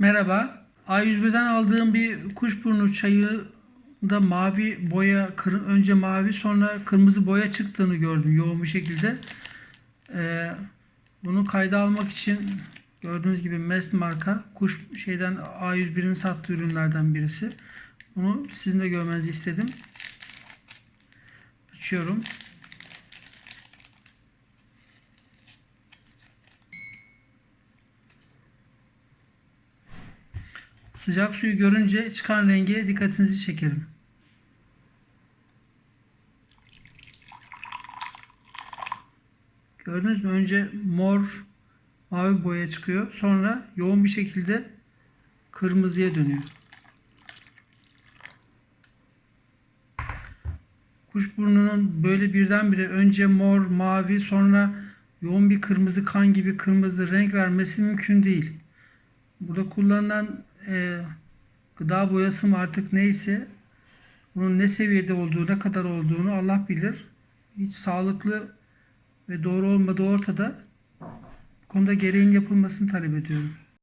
Merhaba. A101'den aldığım bir kuşburnu çayında mavi boya, kır- önce mavi sonra kırmızı boya çıktığını gördüm yoğun bir şekilde. Ee, bunu kayda almak için gördüğünüz gibi Mest marka kuş şeyden A101'in sattığı ürünlerden birisi. Bunu sizin de görmenizi istedim. Açıyorum. Sıcak suyu görünce çıkan renge dikkatinizi çekerim. Gördünüz mü? Önce mor, mavi boya çıkıyor. Sonra yoğun bir şekilde kırmızıya dönüyor. Kuşburnunun böyle birdenbire önce mor, mavi sonra yoğun bir kırmızı kan gibi kırmızı renk vermesi mümkün değil. Burada kullanılan e, gıda boyası mı artık neyse bunun ne seviyede olduğu, ne kadar olduğunu Allah bilir. Hiç sağlıklı ve doğru olmadığı ortada. Bu konuda gereğin yapılmasını talep ediyorum.